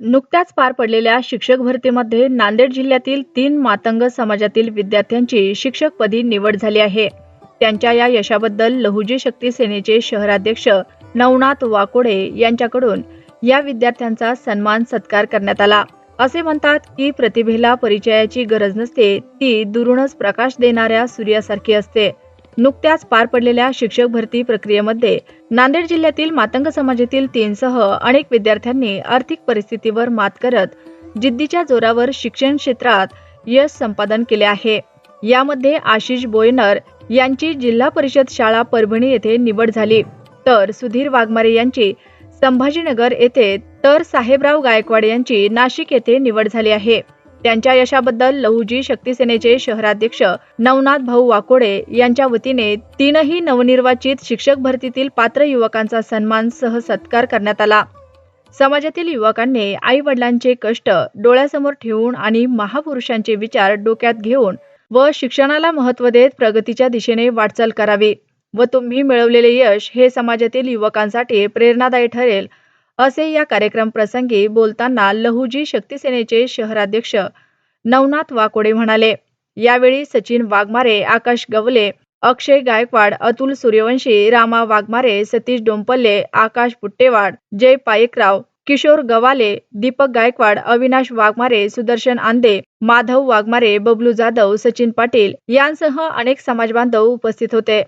नुकत्याच पार पडलेल्या शिक्षक भरतीमध्ये नांदेड जिल्ह्यातील तीन मातंग समाजातील विद्यार्थ्यांची शिक्षकपदी निवड झाली आहे. त्यांच्या या यशाबद्दल लहुजी शक्ती सेनेचे शहराध्यक्ष नवनाथ वाकोडे यांच्याकडून या विद्यार्थ्यांचा सन्मान सत्कार करण्यात आला. असे म्हणतात की प्रतिभेला परिचयाची गरज नसते ती दुरूनच प्रकाश देणाऱ्या सूर्यासारखी असते. नुकत्याच पार पडलेल्या शिक्षक भरती प्रक्रियेमध्ये नांदेड जिल्ह्यातील मातंग समाजातील तीनसह अनेक विद्यार्थ्यांनी आर्थिक परिस्थितीवर मात करत जिद्दीच्या जोरावर शिक्षण क्षेत्रात यश संपादन केले आहे. यामध्ये आशिष बोयनर यांची जिल्हा परिषद शाळा परभणी येथे निवड झाली. तर सुधीर वाघमारे यांची संभाजीनगर येथे तर साहेबराव गायकवाड यांची नाशिक येथे निवड झाली आहे. त्यांच्या यशाबद्दल लहुजी शक्ती सेनेचे शहराध्यक्ष नवनाथ भाऊ वाकोडे यांच्या वतीने तीनही नवनिर्वाचित शिक्षक भरतीतील पात्र युवकांचा सन्मान सह सत्कार करण्यात आला. समाजातील युवकांनी आई वडिलांचे कष्ट डोळ्यासमोर ठेवून आणि महापुरुषांचे विचार डोक्यात घेऊन व शिक्षणाला महत्त्व देत प्रगतीच्या दिशेने वाटचाल करावी व तुम्ही मिळवलेले यश हे समाजातील युवकांसाठी प्रेरणादायी ठरेल असे या कार्यक्रम प्रसंगी बोलताना लहुजी शक्ती सेनेचे शहराध्यक्ष नवनाथ वाकोडे म्हणाले. यावेळी सचिन वाघमारे आकाश गवले अक्षय गायकवाड अतुल सूर्यवंशी रामा वाघमारे सतीश डोंपल्ले आकाश पुट्टेवाड जय पायकराव किशोर गवाले दीपक गायकवाड अविनाश वाघमारे सुदर्शन आंदे माधव वाघमारे बबलू जाधव सचिन पाटील यांसह अनेक समाजबांधव उपस्थित होते.